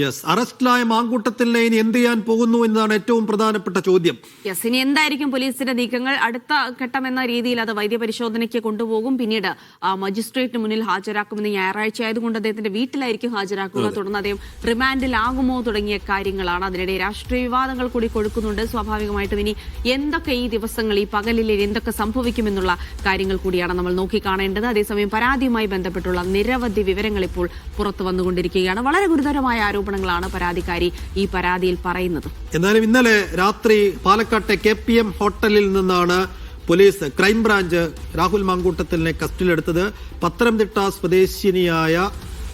Yes അറസ്റ്റിലായ മാങ്കൂട്ടത്തിനെ ഇനി എന്ത് ചെയ്യാൻ പോകുന്നു എന്നതാണ് ഏറ്റവും പ്രധാനപ്പെട്ട ചോദ്യം. യെസ് ഇനി എന്തായിരിക്കും പോലീസിന്റെ നീക്കങ്ങൾ? അടുത്ത ഘട്ടം എന്ന രീതിയിൽ അത് വൈദ്യപരിശോധനയ്ക്ക് കൊണ്ടുപോകും. പിന്നീട് മജിസ്ട്രേറ്റിന് മുന്നിൽ ഹാജരാക്കുമെന്ന് ഞായറാഴ്ച ആയതുകൊണ്ട് അദ്ദേഹത്തിന്റെ വീട്ടിലായിരിക്കും ഹാജരാക്കുക. തുടർന്ന് അദ്ദേഹം റിമാൻഡിലാകുമോ തുടങ്ങിയ കാര്യങ്ങളാണ് അതിനിടെ രാഷ്ട്രീയ വിവാദങ്ങൾ കൂടി കൊടുക്കുന്നുണ്ട്. സ്വാഭാവികമായിട്ടും ഇനി എന്തൊക്കെ ഈ ദിവസങ്ങൾ ഈ പകലിൽ എന്തൊക്കെ സംഭവിക്കുമെന്നുള്ള കാര്യങ്ങൾ കൂടിയാണ് നമ്മൾ നോക്കിക്കാണേണ്ടത്. അതേസമയം പരാതിയുമായി ബന്ധപ്പെട്ടുള്ള നിരവധി വിവരങ്ങൾ ഇപ്പോൾ പുറത്തു വന്നുകൊണ്ടിരിക്കുകയാണ്. വളരെ ഗുരുതരമായ ആരോപണങ്ങളാണ് പരാതിക്കാരി ഈ പരാതിയിൽ പറയുന്നത്. എന്നാലും ഇന്നലെ രാത്രി പാലക്കാട്ടെ കെ പി എം ഹോട്ടലിൽ നിന്നാണ് പോലീസ് ക്രൈംബ്രാഞ്ച് രാഹുൽ മാങ്കൂട്ടത്തിലിനെ കസ്റ്റഡിയിലെടുത്തത്. പത്തനംതിട്ട സ്വദേശിനിയായ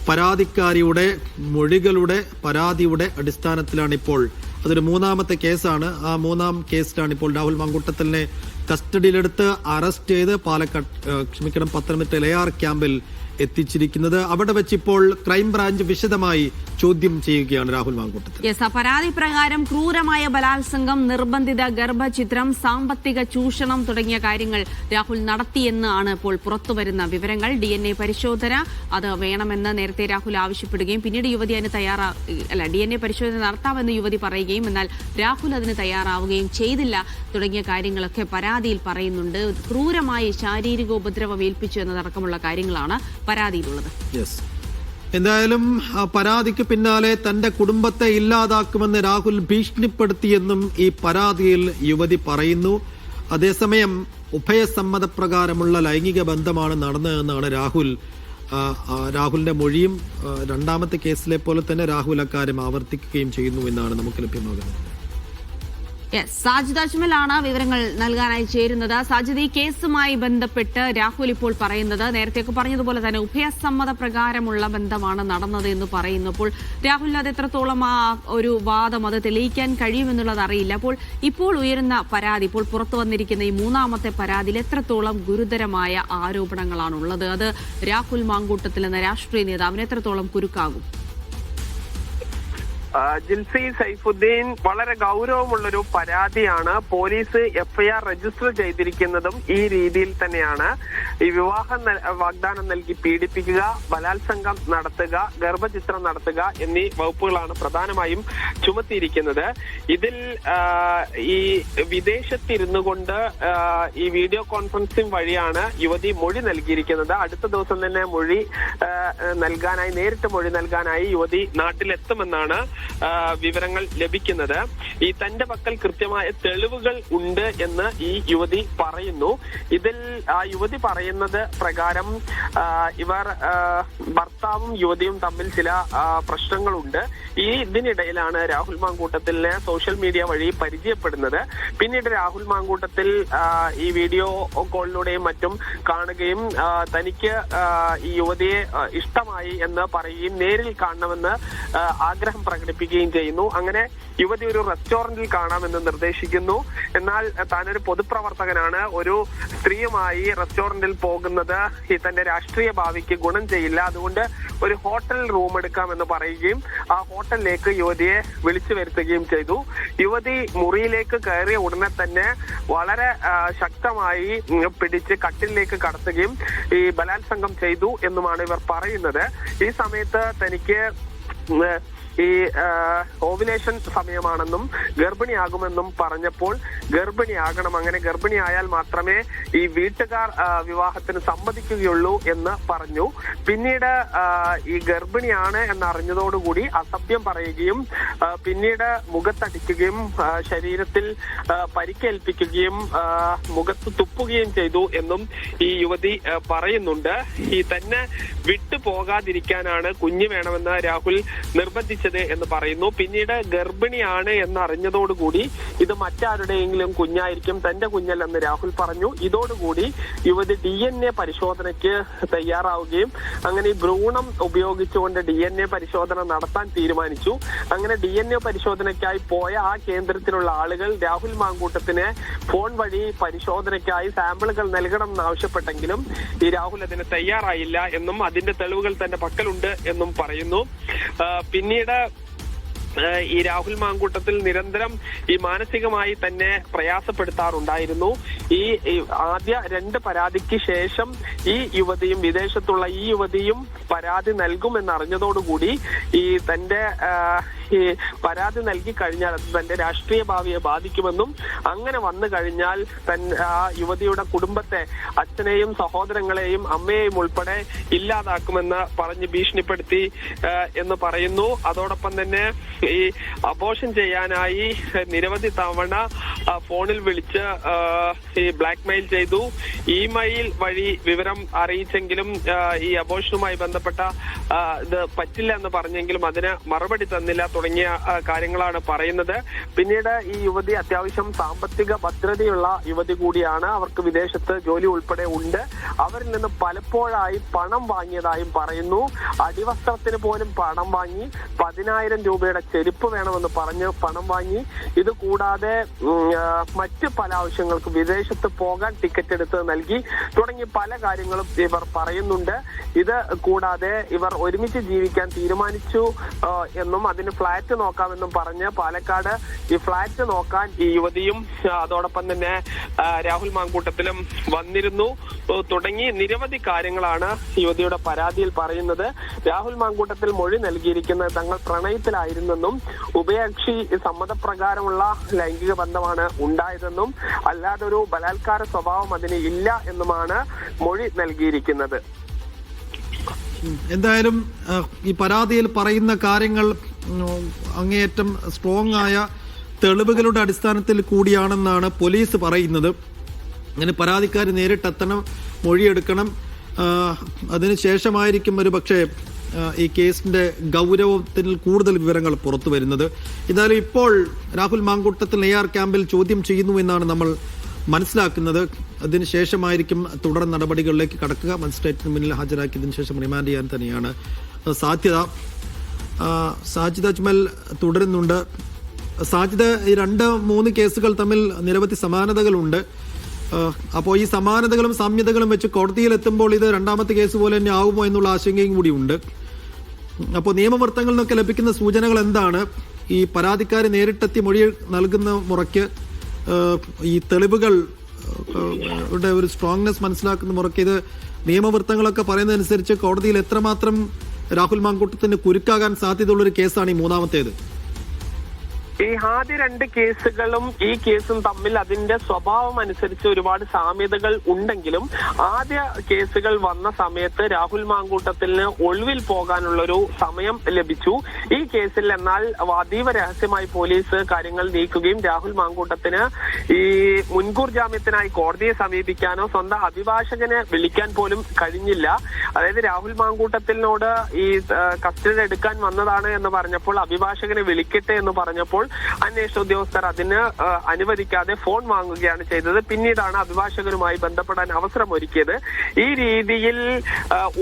പരാതിക്കാരിയുടെ മൊഴികളുടെ പരാതിയുടെ അടിസ്ഥാനത്തിലാണ് ഇപ്പോൾ അതൊരു മൂന്നാമത്തെ കേസാണ്. ആ മൂന്നാം കേസിലാണ് ഇപ്പോൾ രാഹുൽ മാങ്കൂട്ടത്തിലിനെ കസ്റ്റഡിയിലെടുത്ത് അറസ്റ്റ് ചെയ്ത് പാലക്കാട് ക്ഷമിക്കണം പത്തനംതിട്ട എ ആർ ക്യാമ്പിൽ എത്തിച്ചിരിക്കുന്നത്. അവിടെ വെച്ച് ഇപ്പോൾ ക്രൈംബ്രാഞ്ച് വിശദമായി ചോദ്യം ചെയ്യുകയാണ് രാഹുൽ മാങ്കൂട്ടത്തിൽ. പരാതി പ്രകാരം ക്രൂരമായ ബലാത്സംഗം നിർബന്ധിത ഗർഭചിത്രം സാമ്പത്തിക ചൂഷണം തുടങ്ങിയ കാര്യങ്ങൾ രാഹുൽ നടത്തിയെന്നാണ് ഇപ്പോൾ പുറത്തുവരുന്ന വിവരങ്ങൾ. ഡി എൻ എ പരിശോധന അത് വേണമെന്ന് നേരത്തെ രാഹുൽ ആവശ്യപ്പെടുകയും പിന്നീട് യുവതി അതിന് തയ്യാറാ അല്ല ഡി എൻ എ പരിശോധന നടത്താമെന്ന് യുവതി പറയുകയും എന്നാൽ രാഹുൽ അതിന് തയ്യാറാവുകയും ചെയ്തില്ല തുടങ്ങിയ കാര്യങ്ങളൊക്കെ പരാതിയിൽ പറയുന്നുണ്ട്. ക്രൂരമായി ശാരീരിക ഉപദ്രവം ഏൽപ്പിച്ചു എന്നതടക്കമുള്ള കാര്യങ്ങളാണ് പരാതിയിലുള്ളത്. എന്തായാലും പരാതിക്ക് പിന്നാലെ തന്റെ കുടുംബത്തെ ഇല്ലാതാക്കുമെന്ന് രാഹുൽ ഭീഷണിപ്പെടുത്തിയെന്നും ഈ പരാതിയിൽ യുവതി പറയുന്നു. അതേസമയം ഉഭയസമ്മതപ്രകാരമുള്ള ലൈംഗിക ബന്ധമാണ് നടന്നതെന്നാണ് രാഹുൽ രാഹുലിന്റെ മൊഴിയും. രണ്ടാമത്തെ കേസിലെ പോലെ തന്നെ രാഹുൽ അക്കാര്യം ആവർത്തിക്കുകയും ചെയ്യുന്നു എന്നാണ് നമുക്ക് ലഭ്യമാകുന്നത്. യെസ് സാജിദ് അജ്മലാണ് വിവരങ്ങൾ നൽകാനായി ചേരുന്നത്. സാജിദ് ഈ കേസുമായി ബന്ധപ്പെട്ട് രാഹുൽ ഇപ്പോൾ പറയുന്നത് നേരത്തെയൊക്കെ പറഞ്ഞതുപോലെ തന്നെ ഉഭയസമ്മത പ്രകാരമുള്ള ബന്ധമാണ് നടന്നത് എന്ന് പറയുന്നു അപ്പോൾ രാഹുലിന് അത് എത്രത്തോളം ആ ഒരു വാദം അത് തെളിയിക്കാൻ കഴിയുമെന്നുള്ളത് അറിയില്ല. അപ്പോൾ ഇപ്പോൾ ഉയരുന്ന പരാതി ഇപ്പോൾ പുറത്തു വന്നിരിക്കുന്ന ഈ മൂന്നാമത്തെ പരാതിയിൽ എത്രത്തോളം ഗുരുതരമായ ആരോപണങ്ങളാണുള്ളത്? അത് രാഹുൽ മാങ്കൂട്ടത്തിൽ എന്ന രാഷ്ട്രീയ നേതാവിന് എത്രത്തോളം കുരുക്കാകും? ജിൽസി സൈഫുദ്ദീൻ വളരെ ഗൗരവമുള്ളൊരു പരാതിയാണ്. പോലീസ് എഫ്ഐആർ രജിസ്റ്റർ ചെയ്തിരിക്കുന്നതും ഈ രീതിയിൽ തന്നെയാണ്. ഈ വിവാഹം വാഗ്ദാനം നൽകി പീഡിപ്പിക്കുക ബലാത്സംഗം നടത്തുക ഗർഭചിത്രം നടത്തുക എന്നീ വകുപ്പുകളാണ് പ്രധാനമായും ചുമത്തിയിരിക്കുന്നത്. ഇതിൽ ഈ വിദേശത്തിരുന്നു കൊണ്ട് ഈ വീഡിയോ കോൺഫറൻസിംഗ് വഴിയാണ് യുവതി മൊഴി നൽകിയിരിക്കുന്നത്. അടുത്ത ദിവസം തന്നെ മൊഴി നൽകാനായി നേരിട്ട് മൊഴി നൽകാനായി യുവതി നാട്ടിലെത്തുമെന്നാണ് വിവരങ്ങൾ ലഭിക്കുന്നത്. ഈ തന്റെ പക്കൽ കൃത്യമായ തെളിവുകൾ ഉണ്ട് എന്ന് ഈ യുവതി പറയുന്നു. ഇതിൽ ആ യുവതി പറയുന്നത് പ്രകാരം ഇവർ ഭർത്താവും യുവതിയും തമ്മിൽ ചില പ്രശ്നങ്ങളുണ്ട്. ഈ ഇതിനിടയിലാണ് രാഹുൽ മാങ്കൂട്ടത്തിലെ സോഷ്യൽ മീഡിയ വഴി പരിചയപ്പെടുന്നത്. പിന്നീട് രാഹുൽ മാങ്കൂട്ടത്തിൽ ഈ വീഡിയോ കോളിലൂടെയും മറ്റും കാണുകയും തനിക്ക് ഈ യുവതിയെ ഇഷ്ടമായി എന്ന് പറയുകയും നേരിൽ കാണണമെന്ന് ആഗ്രഹം ആഗ്രഹം പ്രകടിപ്പിക്കുകയും ചെയ്യുന്നു. അങ്ങനെ യുവതി ഒരു റെസ്റ്റോറന്റിൽ കാണാമെന്ന് നിർദ്ദേശിക്കുന്നു. എന്നാൽ താനൊരു പൊതുപ്രവർത്തകനാണ്. ഒരു സ്ത്രീയുമായി റെസ്റ്റോറന്റിൽ പോകുന്നത് ഈ തന്റെ രാഷ്ട്രീയ ഭാവിക്ക് ഗുണം ചെയ്യില്ല. അതുകൊണ്ട് ഒരു ഹോട്ടൽ റൂം എടുക്കാമെന്ന് പറയുകയും ആ ഹോട്ടലിലേക്ക് യുവതിയെ വിളിച്ചു വരുത്തുകയും ചെയ്തു. യുവതി മുറിയിലേക്ക് കയറിയ ഉടനെ തന്നെ വളരെ ശക്തമായി പിടിച്ച് കട്ടിലേക്ക് കടത്തുകയും ഈ ബലാത്സംഗം ചെയ്തു എന്നുമാണ് ഇവർ പറയുന്നത്. ഈ സമയത്ത് തനിക്ക് ഈ ഓവിലേഷൻ സമയമാണെന്നും ഗർഭിണിയാകുമെന്നും പറഞ്ഞപ്പോൾ ഗർഭിണിയാകണം. അങ്ങനെ ഗർഭിണിയായാൽ മാത്രമേ ഈ വീട്ടുകാർ വിവാഹത്തിന് സമ്മതിക്കുകയുള്ളൂ എന്ന് പറഞ്ഞു. പിന്നീട് ഈ ഗർഭിണിയാണ് എന്നറിഞ്ഞതോടുകൂടി അസഭ്യം പറയുകയും പിന്നീട് മുഖത്തടിക്കുകയും ശരീരത്തിൽ പരിക്കേൽപ്പിക്കുകയും മുഖത്ത് തുപ്പുകയും ചെയ്തു എന്നും ഈ യുവതി പറയുന്നുണ്ട്. ഈ തന്നെ വിട്ടു പോകാതിരിക്കാനാണ് കുഞ്ഞ് വേണമെന്ന് രാഹുൽ നിർബന്ധിച്ചത് എന്ന് പറയുന്നു. പിന്നീട് ഗർഭിണിയാണ് എന്ന് അറിഞ്ഞതോടുകൂടി ഇത് മറ്റാരുടെയെങ്കിലും കുഞ്ഞായിരിക്കും. തന്റെ കുഞ്ഞല്ലെന്ന് രാഹുൽ പറഞ്ഞു. ഇതോടുകൂടി യുവതി ഡി എൻ എ പരിശോധനയ്ക്ക് തയ്യാറാവുകയും അങ്ങനെ ഭ്രൂണം ഉപയോഗിച്ചുകൊണ്ട് ഡി എൻ എ പരിശോധന നടത്താൻ തീരുമാനിച്ചു. അങ്ങനെ ഡി എൻ എ പരിശോധനയ്ക്കായി പോയ ആ കേന്ദ്രത്തിലുള്ള ആളുകൾ രാഹുൽ മാങ്കൂട്ടത്തിന് ഫോൺ വഴി പരിശോധനയ്ക്കായി സാമ്പിളുകൾ നൽകണം എന്നാവശ്യപ്പെട്ടെങ്കിലും ഈ രാഹുൽ അതിന് തയ്യാറായില്ല എന്നും അതിന്റെ തെളിവുകൾ തന്റെ പക്കലുണ്ട് എന്നും പറയുന്നു. പിന്നീട് ഈ രാഹുൽ മാങ്കൂട്ടത്തിൽ നിരന്തരം ഈ മാനസികമായി തന്നെ പ്രയാസപ്പെടുത്താറുണ്ടായിരുന്നു. ഈ ആദ്യ രണ്ട് പരാതിക്ക് ശേഷം ഈ യുവതിയും വിദേശത്തുള്ള ഈ യുവതിയും പരാതി നൽകുമെന്നറിഞ്ഞതോടുകൂടി ഈ തന്റെ പരാതി നൽകി കഴിഞ്ഞാൽ അത് തന്റെ രാഷ്ട്രീയ ഭാവിയെ ബാധിക്കുമെന്നും അങ്ങനെ വന്നു കഴിഞ്ഞാൽ തൻ ആ യുവതിയുടെ കുടുംബത്തെ അച്ഛനെയും സഹോദരങ്ങളെയും അമ്മയെയും ഉൾപ്പെടെ ഇല്ലാതാക്കുമെന്ന് പറഞ്ഞ് ഭീഷണിപ്പെടുത്തി എന്ന് പറയുന്നു. അതോടൊപ്പം തന്നെ ഈ അബോഷൻ ചെയ്യാനായി നിരവധി തവണ ഫോണിൽ വിളിച്ച് ഈ ബ്ലാക്ക് മെയിൽ ചെയ്തു. ഇമെയിൽ വഴി വിവരം അറിയിച്ചെങ്കിലും ഈ അബോഷനുമായി ബന്ധപ്പെട്ട ഇത് പറ്റില്ല എന്ന് പറഞ്ഞെങ്കിലും അതിന് മറുപടി തന്നില്ല. തുടങ്ങിയ കാര്യങ്ങളാണ് പറയുന്നത്. പിന്നീട് ഈ യുവതി അത്യാവശ്യം സാമ്പത്തിക ഭദ്രതയുള്ള യുവതി കൂടിയാണ്. അവർക്ക് വിദേശത്ത് ജോലി ഉൾപ്പെടെ ഉണ്ട്. അവരിൽ നിന്ന് പലപ്പോഴായി പണം വാങ്ങിയതായും പറയുന്നു. അടിവസ്ത്രത്തിന് പോലും പണം വാങ്ങി പതിനായിരം രൂപയുടെ ചെരുപ്പ് വേണമെന്ന് പറഞ്ഞ് പണം വാങ്ങി. ഇത് കൂടാതെ മറ്റ് പല ആവശ്യങ്ങൾക്ക് വിദേശത്ത് പോകാൻ ടിക്കറ്റ് എടുത്ത് നൽകി തുടങ്ങി പല കാര്യങ്ങളും ഇവർ പറയുന്നുണ്ട്. ഇത് കൂടാതെ ഇവർ ഒരുമിച്ച് ജീവിക്കാൻ തീരുമാനിച്ചു എന്നും അതിന് ഫ്ലാറ്റ് നോക്കാമെന്നും പറഞ്ഞ് പാലക്കാട് ഈ ഫ്ളാറ്റ് നോക്കാൻ ഈ യുവതിയും അതോടൊപ്പം തന്നെ രാഹുൽ മാങ്കൂട്ടത്തിലും വന്നിരുന്നു. തുടങ്ങി നിരവധി കാര്യങ്ങളാണ് യുവതിയുടെ പരാതിയിൽ പറയുന്നത്. രാഹുൽ മാങ്കൂട്ടത്തിൽ മൊഴി നൽകിയിരിക്കുന്നത് തങ്ങൾ പ്രണയത്തിലായിരുന്നെന്നും ഉഭയകക്ഷി സമ്മതപ്രകാരമുള്ള ലൈംഗിക ബന്ധമാണ് ഉണ്ടായതെന്നും അല്ലാതെ ഒരു ബലാത്കാര സ്വഭാവം അതിന് ഇല്ല എന്നുമാണ് മൊഴി നൽകിയിരിക്കുന്നത്. എന്തായാലും ഈ പരാതിയിൽ പറയുന്ന കാര്യങ്ങൾ അങ്ങേയറ്റം സ്ട്രോങ് ആയ തെളിവുകളുടെ അടിസ്ഥാനത്തിൽ കൂടിയാണെന്നാണ് പോലീസ് പറയുന്നത്. അങ്ങനെ പരാതിക്കാർ നേരിട്ടെത്തണം മൊഴിയെടുക്കണം. അതിനുശേഷമായിരിക്കും ഒരു പക്ഷേ ഈ കേസിന്റെ ഗൗരവത്തിൽ കൂടുതൽ വിവരങ്ങൾ പുറത്തു വരുന്നത്. എന്തായാലും ഇപ്പോൾ രാഹുൽ മാങ്കൂട്ടത്തിൽ എ ആർ ക്യാമ്പിൽ ചോദ്യം ചെയ്യുന്നു എന്നാണ് നമ്മൾ മനസ്സിലാക്കുന്നത്. അതിനുശേഷമായിരിക്കും തുടർ നടപടികളിലേക്ക് കടക്കുക. മജിസ്ട്രേറ്റിന് മുന്നിൽ ഹാജരാക്കിയതിനു ശേഷം റിമാൻഡ് ചെയ്യാൻ തന്നെയാണ് സാധ്യത. സാജിദ് അജ്മൽ തുടരുന്നുണ്ട്. സാജിദ് ഈ രണ്ട് മൂന്ന് കേസുകൾ തമ്മിൽ നിരവധി സമാനതകളുണ്ട്. അപ്പോൾ ഈ സമാനതകളും സാമ്യതകളും വെച്ച് കോടതിയിൽ എത്തുമ്പോൾ ഇത് രണ്ടാമത്തെ കേസ് പോലെ തന്നെ ആവുമോ എന്നുള്ള ആശങ്കയും കൂടിയുണ്ട് അപ്പോൾ നിയമവൃത്തങ്ങളിൽ നിന്നൊക്കെ ലഭിക്കുന്ന സൂചനകൾ എന്താണ്? ഈ പരാതിക്കാർ നേരിട്ടെത്തി മൊഴി നൽകുന്ന മുറയ്ക്ക് ഈ തെളിവുകൾ ഒരു സ്ട്രോങ്നെസ് മനസ്സിലാക്കുന്ന മുറയ്ക്ക് ഇത് നിയമവൃത്തങ്ങളൊക്കെ പറയുന്നതനുസരിച്ച് കോടതിയിൽ എത്രമാത്രം രാഹുൽ മാങ്കൂട്ടത്തിന് കുരുക്കാകാൻ സാധ്യതയുള്ളൊരു കേസാണ് ഈ മൂന്നാമത്തേത്. ഈ ആദ്യ രണ്ട് കേസുകളും ഈ കേസും തമ്മിൽ അതിന്റെ സ്വഭാവം അനുസരിച്ച് ഒരുപാട് സാമ്യതകൾ ഉണ്ടെങ്കിലും ആദ്യ കേസുകൾ വന്ന സമയത്ത് രാഹുൽ മാങ്കൂട്ടത്തിന് ഒളിവിൽ പോകാനുള്ളൊരു സമയം ലഭിച്ചു. ഈ കേസിൽ എന്നാൽ അതീവ രഹസ്യമായി പോലീസ് കാര്യങ്ങൾ നീക്കുകയും രാഹുൽ മാങ്കൂട്ടത്തിന് ഈ മുൻകൂർ ജാമ്യത്തിനായി കോടതിയെ സമീപിക്കാനോ സ്വന്തം അഭിഭാഷകനെ വിളിക്കാൻ പോലും കഴിഞ്ഞില്ല. അതായത് രാഹുൽ മാങ്കൂട്ടത്തിനോട് ഈ കസ്റ്റഡി എടുക്കാൻ വന്നതാണ് എന്ന് പറഞ്ഞപ്പോൾ അഭിഭാഷകനെ വിളിക്കട്ടെ എന്ന് പറഞ്ഞപ്പോൾ അന്വേഷണ ഉദ്യോഗസ്ഥർ അതിന് അനുവദിക്കാതെ ഫോൺ വാങ്ങുകയാണ് ചെയ്തത്. പിന്നീടാണ് അഭിഭാഷകരുമായി ബന്ധപ്പെടാൻ അവസരം ഒരുക്കിയത്. ഈ രീതിയിൽ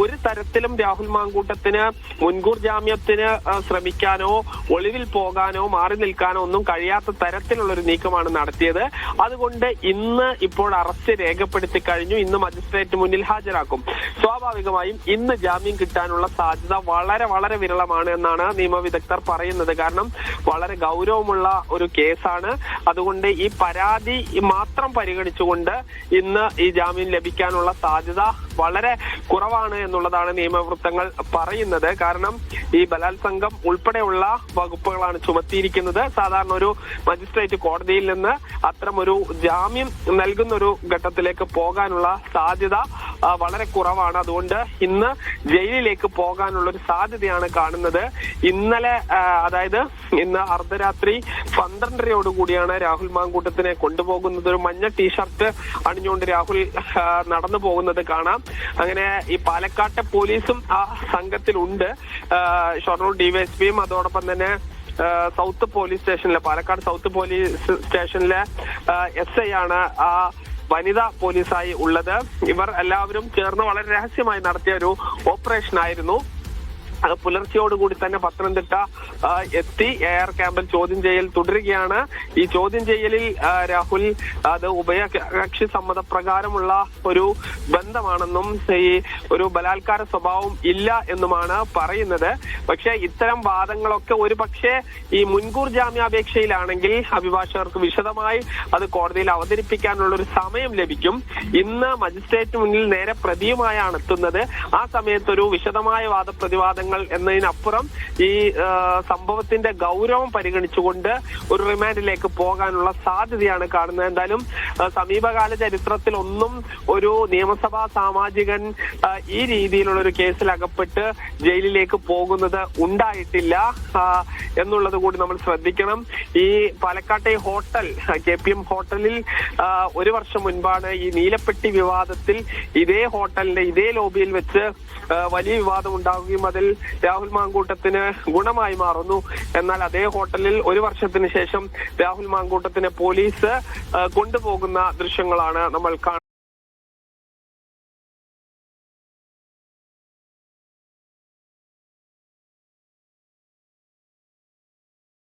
ഒരു തരത്തിലും രാഹുൽ മാങ്കൂട്ടത്തിന് മുൻകൂർ ജാമ്യത്തിന് ശ്രമിക്കാനോ ഒളിവിൽ പോകാനോ മാറി നിൽക്കാനോ ഒന്നും കഴിയാത്ത തരത്തിലുള്ള ഒരു നീക്കമാണ് നടത്തിയത്. അതുകൊണ്ട് ഇന്ന് ഇപ്പോൾ അറസ്റ്റ് രേഖപ്പെടുത്തി കഴിഞ്ഞു. ഇന്ന് മജിസ്ട്രേറ്റ് മുന്നിൽ ഹാജരാക്കും. സ്വാഭാവികമായും ഇന്ന് ജാമ്യം കിട്ടാനുള്ള സാധ്യത വളരെ വളരെ വിരളമാണ് എന്നാണ് നിയമവിദഗ്ധർ പറയുന്നത്. കാരണം വളരെ ഗൗരവമുള്ള ഒരു കേസാണ്. അതുകൊണ്ട് ഈ പരാതി മാത്രം പരിഗണിച്ചുകൊണ്ട് ഇന്ന് ഈ ജാമ്യം ലഭിക്കാനുള്ള സാധ്യത വളരെ കുറവാണ് എന്നുള്ളതാണ് നിയമവൃത്തങ്ങൾ പറയുന്നത്. കാരണം ഈ ബലാത്സംഗം ഉൾപ്പെടെയുള്ള വകുപ്പുകളാണ് ചുമത്തിയിരിക്കുന്നത്. സാധാരണ ഒരു മജിസ്ട്രേറ്റ് കോടതിയിൽ നിന്ന് അത്തരം ഒരു ജാമ്യം നൽകുന്ന ഒരു ഘട്ടത്തിലേക്ക് പോകാനുള്ള സാധ്യത വളരെ കുറവാണ്. അതുകൊണ്ട് ഇന്ന് ജയിലിലേക്ക് പോകാനുള്ള ഒരു സാധ്യതയാണ് കാണുന്നത്. ഇന്നലെ അതായത് ഇന്ന് അർദ്ധരാത്രി പന്ത്രണ്ടരയോട് കൂടിയാണ് രാഹുൽ മാങ്കൂട്ടത്തിനെ കൊണ്ടുപോകുന്നത്. ഒരു മഞ്ഞ ടീഷർട്ട് അണിഞ്ഞുകൊണ്ട് രാഹുൽ നടന്നു പോകുന്നത് കാണാം. അങ്ങനെ ഈ പാലക്കാട്ടെ പോലീസും ആ സംഘത്തിലുണ്ട്. ഷൊർണൂർ ഡിവൈഎസ്പിയും അതോടൊപ്പം തന്നെ സൗത്ത് പോലീസ് സ്റ്റേഷനിലെ പാലക്കാട് സൗത്ത് പോലീസ് സ്റ്റേഷനിലെ എസ് ഐ ആണ് ആ വനിതാ പോലീസായി ഉള്ളത്. ഇവർ എല്ലാവരും ചേർന്ന് വളരെ രഹസ്യമായി നടത്തിയ ഒരു ഓപ്പറേഷൻ ആയിരുന്നു പുലർച്ചെയോടുകൂടി തന്നെ പത്തനംതിട്ട എത്തി. എയർ ക്യാമ്പിൽ ചോദ്യം ചെയ്യൽ തുടരുകയാണ്. ഈ ചോദ്യം ചെയ്യലിൽ രാഹുൽ അത് ഉഭയകക്ഷി സമ്മതപ്രകാരമുള്ള ഒരു ബന്ധമാണെന്നും ഈ ഒരു ബലാത്കാര സ്വഭാവം ഇല്ല എന്നുമാണ് പറയുന്നത്. പക്ഷെ ഇത്തരം വാദങ്ങളൊക്കെ ഒരു പക്ഷേ ഈ മുൻകൂർ ജാമ്യാപേക്ഷയിലാണെങ്കിൽ അഭിഭാഷകർക്ക് വിശദമായി അത് കോടതിയിൽ അവതരിപ്പിക്കാനുള്ള ഒരു സമയം ലഭിക്കും. ഇന്ന് മജിസ്ട്രേറ്റ് മുന്നിൽ നേരെ പ്രതിയുമായാണ് എത്തുന്നത്. ആ സമയത്തൊരു വിശദമായ വാദപ്രതിവാദങ്ങൾ എന്നതിനപ്പുറം ഈ സംഭവത്തിന്റെ ഗൗരവം പരിഗണിച്ചുകൊണ്ട് ഒരു റിമാൻഡിലേക്ക് പോകാനുള്ള സാധ്യതയാണ് കാണുന്നത്. എന്തായാലും സമീപകാല ചരിത്രത്തിൽ ഒന്നും ഒരു നിയമസഭാ സാമാജികൻ ഈ രീതിയിലുള്ള ഒരു കേസിൽ അകപ്പെട്ട് ജയിലിലേക്ക് പോകുന്നത് ഉണ്ടായിട്ടില്ല എന്നുള്ളത് കൂടി നമ്മൾ ശ്രദ്ധിക്കണം. ഈ പാലക്കാട്ടെ ഹോട്ടൽ കെ പി എം ഹോട്ടലിൽ ഒരു വർഷം മുൻപാണ് ഈ നീലപ്പെട്ടി വിവാദത്തിൽ ഇതേ ഹോട്ടലിന്റെ ഇതേ ലോബിയിൽ വെച്ച് വലിയ വിവാദം ഉണ്ടാവുകയും അതിൽ രാഹുൽ മാങ്കൂട്ടത്തിന് ഗുണമായി മാറുന്നു. എന്നാൽ അതേ ഹോട്ടലിൽ ഒരു വർഷത്തിന് ശേഷം രാഹുൽ മാങ്കൂട്ടത്തിനെ പോലീസ് കൊണ്ടുപോകുന്ന ദൃശ്യങ്ങളാണ് നമ്മൾ